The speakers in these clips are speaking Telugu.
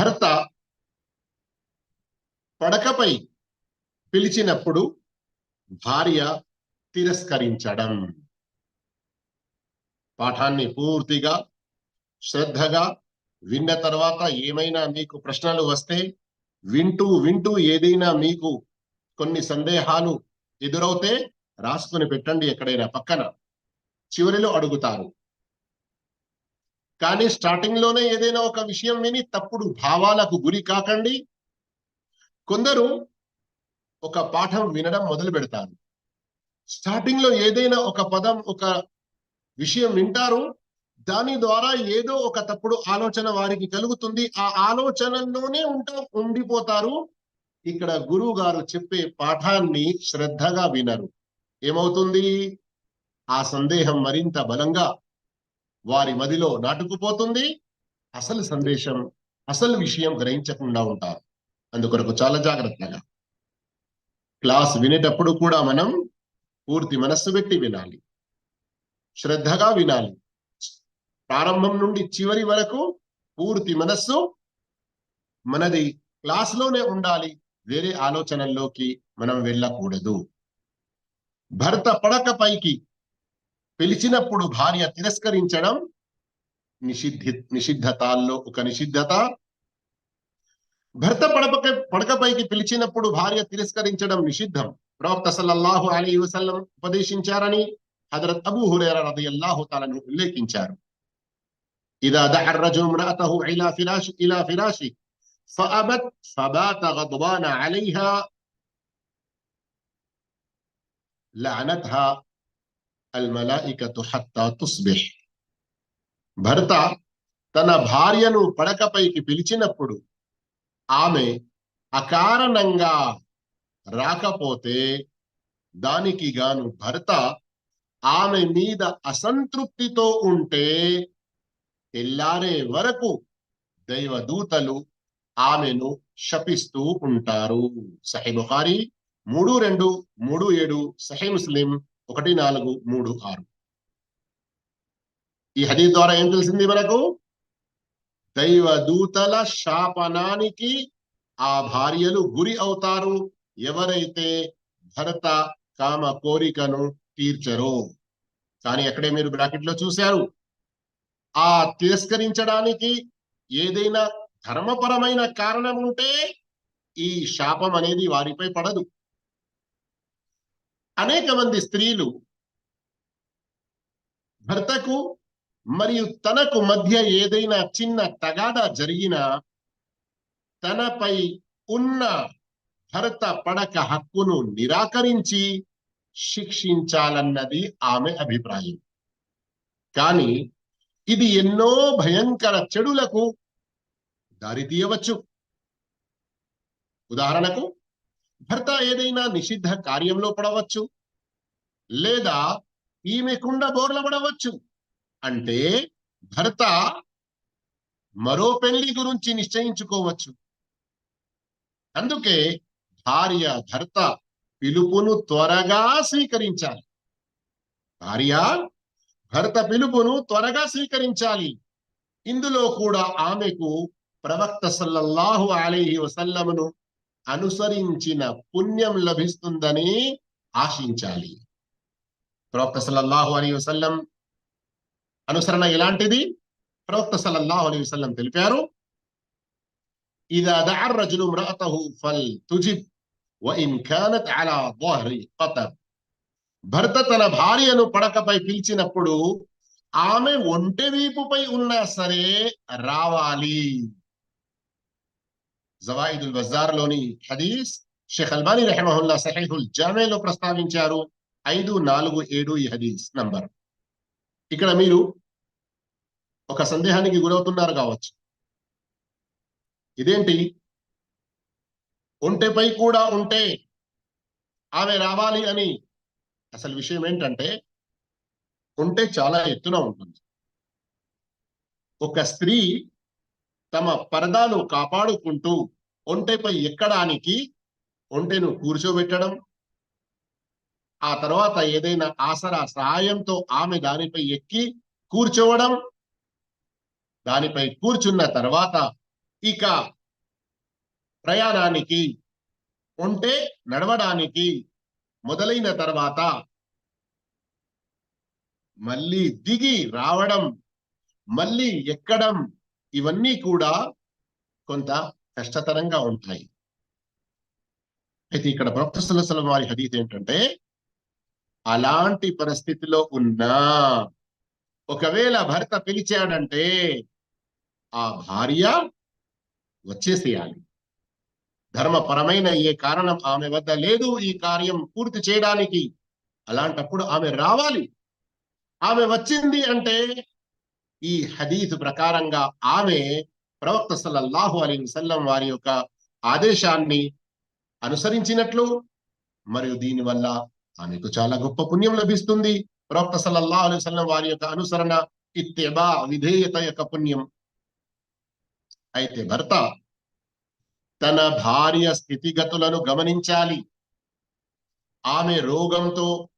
భర్త పడకపై పిలిచినప్పుడు భార్య తిరస్కరించడం. పాఠాన్ని పూర్తిగా శ్రద్ధగా విన్న తర్వాత ఏమైనా మీకు ప్రశ్నలు వస్తే వింటూ వింటూ ఏదైనా మీకు కొన్ని సందేహాలు ఎదురవుతే రాసుకుని పెట్టండి ఎక్కడైనా పక్కన. చివరిలో అడుగుతారు కానీ స్టార్టింగ్లోనే ఏదైనా ఒక విషయం విని తప్పుడు భావాలకు గురి కాకండి. కొందరు ఒక పాఠం వినడం మొదలు పెడతారు. స్టార్టింగ్లో ఏదైనా ఒక పదం ఒక విషయం వింటారు. దాని ద్వారా ఏదో ఒక తప్పుడు ఆలోచన వారికి కలుగుతుంది. ఆ ఆలోచనలోనే ఉంటా ఉండిపోతారు. ఇక్కడ గురువు గారు చెప్పే పాఠాన్ని శ్రద్ధగా వినరు. ఏమవుతుంది? ఆ సందేహం మరింత బలంగా వారి మదిలో నాటుకుపోతుంది. అసలు సందేశం అసలు విషయం గ్రహించకుండా ఉంటారు. అందుకొరకు చాలా జాగ్రత్తగా. క్లాస్ వినేటప్పుడు కూడా మనం పూర్తి మనస్సు పెట్టి వినాలి. శ్రద్ధగా వినాలి. ప్రారంభం నుండి చివరి వరకు పూర్తి మనస్సు మనది క్లాస్లోనే ఉండాలి. వేరే ఆలోచనల్లోకి మనం వెళ్ళకూడదు. భర్త పడక పైకి పిలిచినప్పుడు భార్య తిరస్కరించడం నిషిద్ధి నిషిద్ధతాల్లో ఒక నిషిద్ధత భర్త పడపక పడకపైకి పిలిచినప్పుడు భార్య తిరస్కరించడం నిషిద్ధం ప్రవక్త సల్లల్లాహు అలీ వసల్లం ఉపదేశించారని హజరత్ అబూ హురైరా రదియల్లాహు తాలను ఉల్లేఖించారు إذا دعا الرجل امرأته إلى فراش إلى فراشه فأبت فبات غضبان عليها لعنتها అల్ తుస్బిహ్ భర్త తన భార్యను పడకపైకి పిలిచినప్పుడు ఆమె అకారణంగా రాకపోతే దానికి గాను భర్త ఆమె మీద అసంతృప్తితో ఉంటే తెల్లారే వరకు దైవదూతలు ఆమెను శపిస్తూ ఉంటారు. సహీ బుహారి మూడు రెండు మూడు ఏడు సహీ ముస్లిం ఒకటి నాలుగు మూడు ఆరు. ఈ హదీస్ ద్వారా ఏం తెలిసింది మనకు? దైవ దూతల శాపనానికి ఆ భార్యలు గురి అవుతారు. ఎవరైతే భర్త కామ కోరికను తీర్చరో. కానీ అక్కడే మీరు బ్రాకెట్లో చూశారు. ఆ తిరస్కరించడానికి ఏదైనా ధర్మపరమైన కారణం ఉంటే ఈ శాపం అనేది వారిపై పడదు. అనేక మంది స్త్రీలు భర్తకు మరియు తనకు మధ్య ఏదైనా చిన్న తగాడా జరిగినా తనపై ఉన్న భర్త పడక హక్కును నిరాకరించి శిక్షించాలన్నది ఆమె అభిప్రాయం. కానీ ఇది ఎన్నో భయంకర చెడులకు దారితీయవచ్చు. ఉదాహరణకు భర్త ఏదైనా నిషిద్ధ కార్యంలో పడవచ్చు లేదా ఈమె కుండ బోర్ల పడవచ్చు. అంటే భర్త మరో పెళ్ళి గురించి నిశ్చయించుకోవచ్చు. అందుకే భార్య భర్త పిలుపును త్వరగా స్వీకరించాలి. భార్య భర్త పిలుపును త్వరగా స్వీకరించాలి. ఇందులో కూడా ఆమెకు ప్రవక్త సల్లల్లాహు అలైహి వసల్లమును అనుసరించిన పుణ్యం లభిస్తుందని ఆశించాలి ప్రవక్త సల్లల్లాహు అలైహి వసల్లం అనుసరణ ఎలాంటిది ప్రవక్త సల్లల్లాహు అలైహి వసల్లం తెలిపారు ఇదా దఅ الرجل امرأته فلتجب وإن كانت على ظهر قطر భర్త తన భార్యను పడకపై పిలిచినప్పుడు ఆమె ఒంటె వీపుపై ఉన్నా సరే రావాలి జవాయిదుల్ బజార్లోని హదీస్ షేఖ్ అల్బానీ రెహమహుల్లా సహీహుల్ జామేలో ప్రస్తావించారు. ఐదు నాలుగు ఏడు ఈ హదీస్ నంబర్. ఇక్కడ మీరు ఒక సందేహానికి గురవుతున్నారు కావచ్చు. ఇదేంటి? ఒంటెపై కూడా ఉంటే ఆమె రావాలి అని అసలు విషయం ఏంటంటే ఉంటే చాలా ఎత్తున ఉంటుంది. ఒక స్త్రీ తమ పరదాలు కాపాడుకుంటూ ఒంటెపై ఎక్కడానికి ఒంటెను కూర్చోబెట్టడం ఆ తర్వాత ఏదైనా ఆసరా సహాయంతో ఆమె దానిపై ఎక్కి కూర్చోవడం దానిపై కూర్చున్న తర్వాత ఇక ప్రయాణానికి ఉంటే నడవడానికి మొదలైన తర్వాత మళ్ళీ దిగి రావడం మళ్ళీ ఎక్కడం ఇవన్నీ కూడా కొంత కష్టతరంగా ఉంటాయి. అయితే ఇక్కడ ప్రొఫెసర్ వారి హదీత్ ఏంటంటే అలాంటి పరిస్థితిలో ఉన్నా ఒకవేళ భర్త పిలిచాడంటే ఆ భార్య వచ్చేసేయాలి. ధర్మపరమైన ఏ కారణం ఆమె వద్ద లేదు ఈ కార్యం పూర్తి చేయడానికి. అలాంటప్పుడు ఆమె రావాలి. ఆమె వచ్చింది అంటే ఈ హదీత్ ప్రకారంగా ఆమె ప్రవక్త సల్లల్లాహు అలీ వసల్లం వారి యొక్క ఆదేశాన్ని అనుసరించినట్లు మరియు దీని వల్ల ఆమెకు చాలా గొప్ప పుణ్యం లభిస్తుంది. ప్రవక్త సల్లల్లాహు అలీ వసల్లం వారి యొక్క అనుసరణ ఇత్తెబా విధేయత యొక్క పుణ్యం. అయితే భర్త తన భార్య స్థితిగతులను గమనించాలి. ఆమె రోగంతో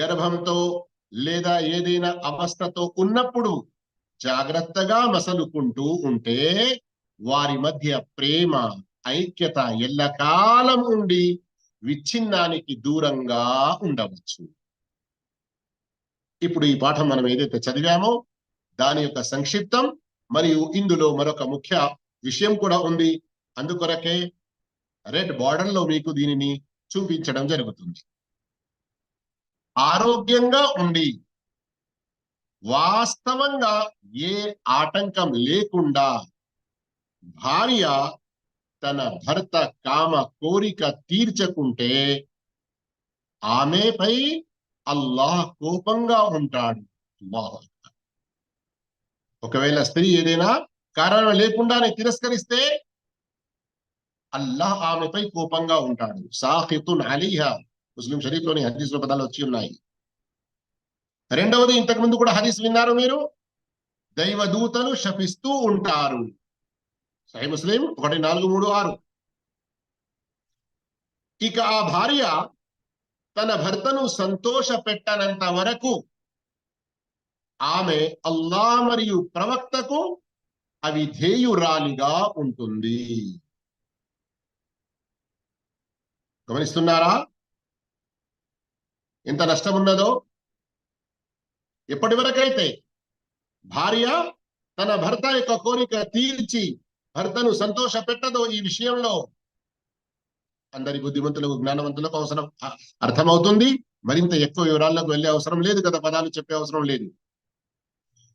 గర్భంతో లేదా ఏదైనా అవస్థతో ఉన్నప్పుడు జాగ్రత్తగా మసలుకుంటూ ఉంటే వారి మధ్య ప్రేమ ఐక్యత ఎల్లకాలం ఉండి విచ్ఛిన్నానికి దూరంగా ఉండవచ్చు. ఇప్పుడు ఈ పాఠం మనం ఏదైతే చదివామో దాని యొక్క సంక్షిప్తం మరియు ఇందులో మరొక ముఖ్య విషయం కూడా ఉంది. అందుకొరకే రెడ్ బార్డర్లో మీకు దీనిని చూపించడం జరుగుతుంది. ఆరోగ్యంగా ఉండి వాస్తవంగా ఏ ఆటంకం లేకుండా భార్య తన భర్త కామ కోరిక తీర్చకుంటే ఆమెపై అల్లాహ్ కోపంగా ఉంటాడు. ఒకవేళ స్త్రీ ఏదైనా కారణం లేకుండానే తిరస్కరిస్తే అల్లాహ్ ఆమెపై కోపంగా ఉంటాడు. సాహితున్ అలీహా. ముస్లిం షరీఫ్లోని పదాలు వచ్చి ఉన్నాయి. రెండవది ఇంతకు ముందు కూడా హదీస్ విన్నారు మీరు? దైవదూతలు శపిస్తూ ఉంటారు. సహీ ముస్లిం ఒకటి నాలుగు మూడు ఆరు. ఇక ఆ భార్య తన భర్తను సంతోష పెట్టనంత వరకు ఆమె అల్లా మరియు ప్రవక్తకు అవిధేయురాలిగా ఉంటుంది. గమనిస్తున్నారా? ఎంత నష్టం ఉన్నదో ఎప్పటి వరకైతే భార్య తన భర్త యొక్క కోరిక తీర్చి భర్తను సంతోష పెట్టదో ఈ విషయంలో అందరి బుద్ధిమంతులకు జ్ఞానవంతులకు అవసరం అర్థమవుతుంది. మరింత ఎక్కువ వివరాల్లోకి వెళ్ళే అవసరం లేదు కదా పదాలు చెప్పే అవసరం లేదు.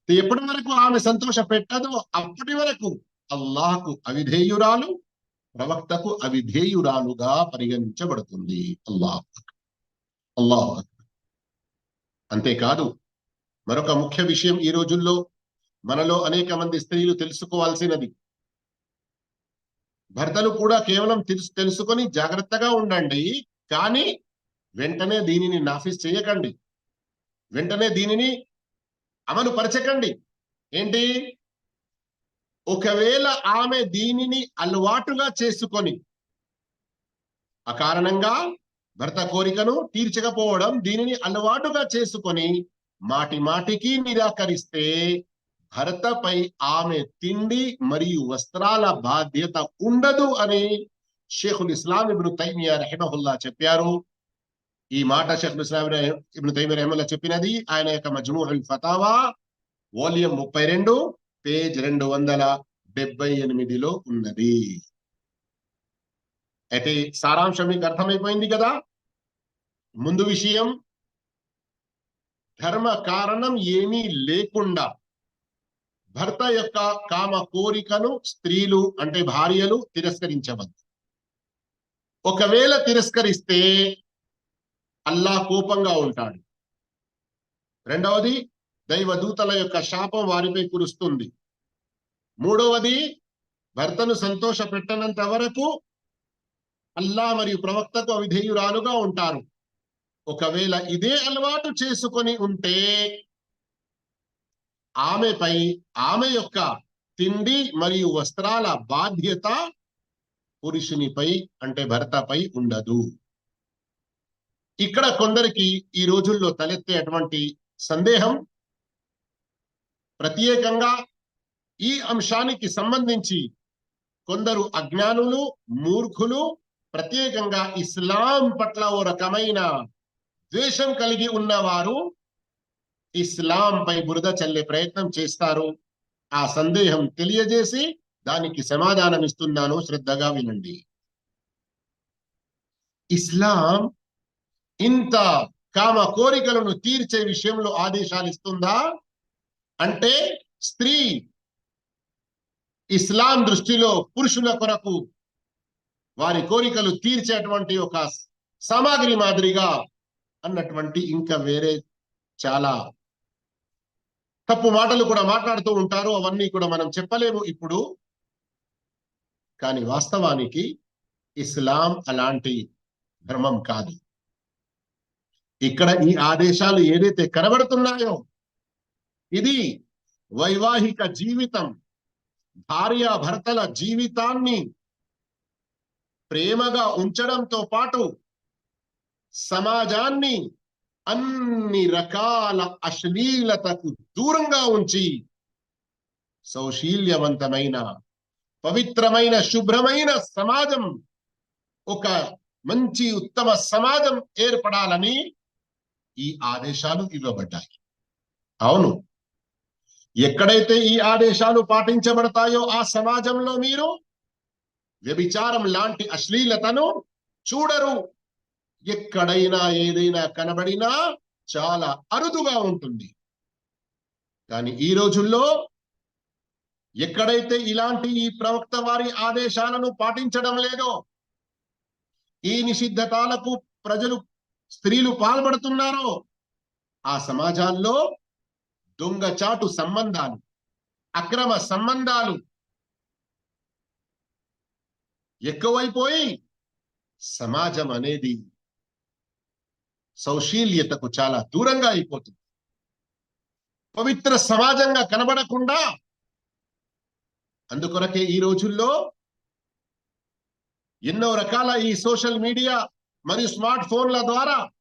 ఎప్పటి వరకు ఆమె సంతోష పెట్టదో అప్పటి వరకు అల్లాహకు అవిధేయురాలు ప్రవక్తకు అవిధేయురాలుగా పరిగణించబడుతుంది. అల్లాహ్ అల్లాహ్ అంతేకాదు మరొక ముఖ్య విషయం ఈ రోజుల్లో మనలో అనేక మంది స్త్రీలు తెలుసుకోవాల్సినది. భర్తలు కూడా కేవలం తెలుసు తెలుసుకొని జాగ్రత్తగా ఉండండి కానీ వెంటనే దీనిని నాఫీస్ చేయకండి. వెంటనే దీనిని అమలు పరచకండి ఏంటి? ఒకవేళ ఆమె దీనిని అలవాటుగా చేసుకొని అకారణంగా భర్త కోరికను తీర్చకపోవడం దీనిని అలవాటుగా చేసుకొని మాటి మాటికి నిరాకరిస్తే భర్తపై ఆమె తిండి మరియు వస్త్రాల బాధ్యత ఉండదు అని షేఖుల్ ఇస్లాం ఇబ్ను తైమియా రెహమహుల్లా చెప్పారు. ఈ మాట షేఖుల్ ఇస్లాం ఇబ్ను తైమియా రెహమల్లా చెప్పినది ఆయన యొక్క మజ్మూహుల్ ఫతావా వాల్యూమ్ ముప్పై రెండు పేజ్ రెండు వందల డెబ్బై ఎనిమిదిలో ఉన్నది. అయితే సారాంశం మీకు అర్థమైపోయింది కదా? ముందు విషయం ధర్మ కారణం ఏమీ లేకుండా భర్త యొక్క కామ కోరికను స్త్రీలు అంటే భార్యలు తిరస్కరించవద్దు. ఒకవేళ తిరస్కరిస్తే అల్లా కోపంగా ఉంటాడు. రెండవది దైవదూతల యొక్క శాపం వారిపై కురుస్తుంది. మూడవది భర్తను సంతోష పెట్టనంత వరకు అల్లా మరియు ప్రవక్తకు అవిధేయురాలుగా ఉంటారు. ఒకవేళ ఇదే అలవాటు చేసుకొని ఉంటే ఆమెపై ఆమె యొక్క తిండి మరియు వస్త్రాల బాధ్యత పురుషునిపై అంటే భర్తపై ఉండదు. ఇక్కడ కొందరికి ఈ రోజుల్లో తలెత్తే అటువంటి సందేహం ప్రత్యేకంగా ఈ అంశానికి సంబంధించి కొందరు అజ్ఞానులు మూర్ఖులు ప్రత్యేకంగా ఇస్లాం పట్ల ఓ రకమైన ద్వేషం కలిగి ఉన్నవారు ఇస్లాం పై బురద చల్లే ప్రయత్నం చేస్తారు. ఆ సందేహం తెలియజేసి దానికి సమాధానం ఇస్తున్నాను శ్రద్ధగా వినండి. ఇస్లాం ఇంత కామ కోరికలను తీర్చే విషయంలో ఆదేశాలు ఇస్తుందా? అంటే స్త్రీ ఇస్లాం దృష్టిలో పురుషుల కొరకు వారి కోరికలు తీర్చేటువంటి ఒక సామాగ్రి మాదిరిగా అన్నటువంటి ఇంకా వేరే చాలా తప్పు మాటలు కూడా మాట్లాడుతూ ఉంటారు. అవన్నీ కూడా మనం చెప్పలేము ఇప్పుడు. కానీ వాస్తవానికి ఇస్లాం అలాంటి ధర్మం కాదు. ఇక్కడ ఈ ఆదేశాలు ఏదైతే కనబడుతున్నాయో ఇది వైవాహిక జీవితం భార్య భర్తల జీవితాన్ని ప్రేమగా ఉంచడంతో పాటు సమాజాన్ని అన్ని రకాల అశ్లీలతకు దూరంగా ఉంచి సౌశీల్యవంతమైన పవిత్రమైన శుభ్రమైన సమాజం ఒక మంచి ఉత్తమ సమాజం ఏర్పడాలని ఈ ఆదేశాలు ఇవ్వబడ్డాయి. అవును. ఎక్కడైతే ఈ ఆదేశాలు పాటించబడతాయో ఆ సమాజంలో మీరు వ్యభిచారం లాంటి అశ్లీలతను చూడరు. ఎక్కడైనా ఏదైనా కనబడినా చాలా అరుదుగా ఉంటుంది. కానీ ఈ రోజుల్లో ఎక్కడైతే ఇలాంటి ఈ ప్రవక్త వారి ఆదేశాలను పాటించడం లేదో ఈ నిషిద్ధతాలకు ప్రజలు స్త్రీలు పాల్పడుతున్నారో ఆ సమాజాల్లో దొంగచాటు సంబంధాలు అక్రమ సంబంధాలు ఎక్కువైపోయి సమాజం అనేది సౌశీల్యతకు చాలా దూరంగా అయిపోతుంది. పవిత్ర సమాజంగా కనబడకుండా అందుకొరకే ఈ రోజుల్లో ఎన్నో రకాల ఈ సోషల్ మీడియా మరియు స్మార్ట్ ఫోన్ల ద్వారా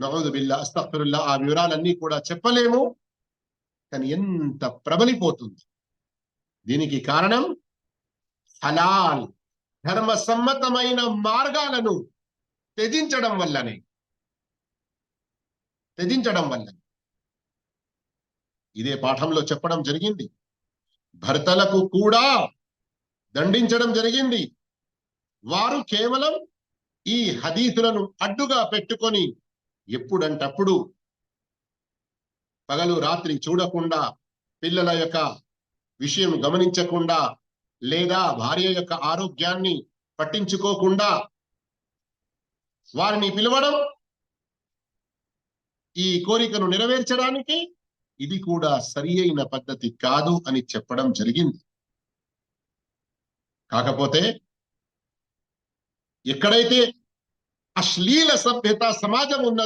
నవదు బిల్లా అస్తఫరుల్లా ఆ వివరాలన్నీ కూడా చెప్పలేము. కానీ ఎంత ప్రబలిపోతుంది. దీనికి కారణం హలాల్ ధర్మ సమ్మతమైన మార్గాలను త్యజించడం వల్లనే. త్యజించడం వల్ల. ఇదే పాఠంలో చెప్పడం జరిగింది. భర్తలకు కూడా దండించడం జరిగింది. వారు కేవలం ఈ హదీసులను అడ్డుగా పెట్టుకొని ఎప్పుడంటప్పుడు పగలు రాత్రి చూడకుండా పిల్లల యొక్క విషయం గమనించకుండా లేదా భార్య యొక్క ఆరోగ్యాన్ని పట్టించుకోకుండా వారిని పిలవడం ఈ కోరికను నెరవేర్చడానికి ఇది కూడా సరి అయిన పద్ధతి కాదు అని చెప్పడం జరిగింది. కాకపోతే ఎక్కడైతే అశ్లీల సభ్యత సమాజం ఉన్న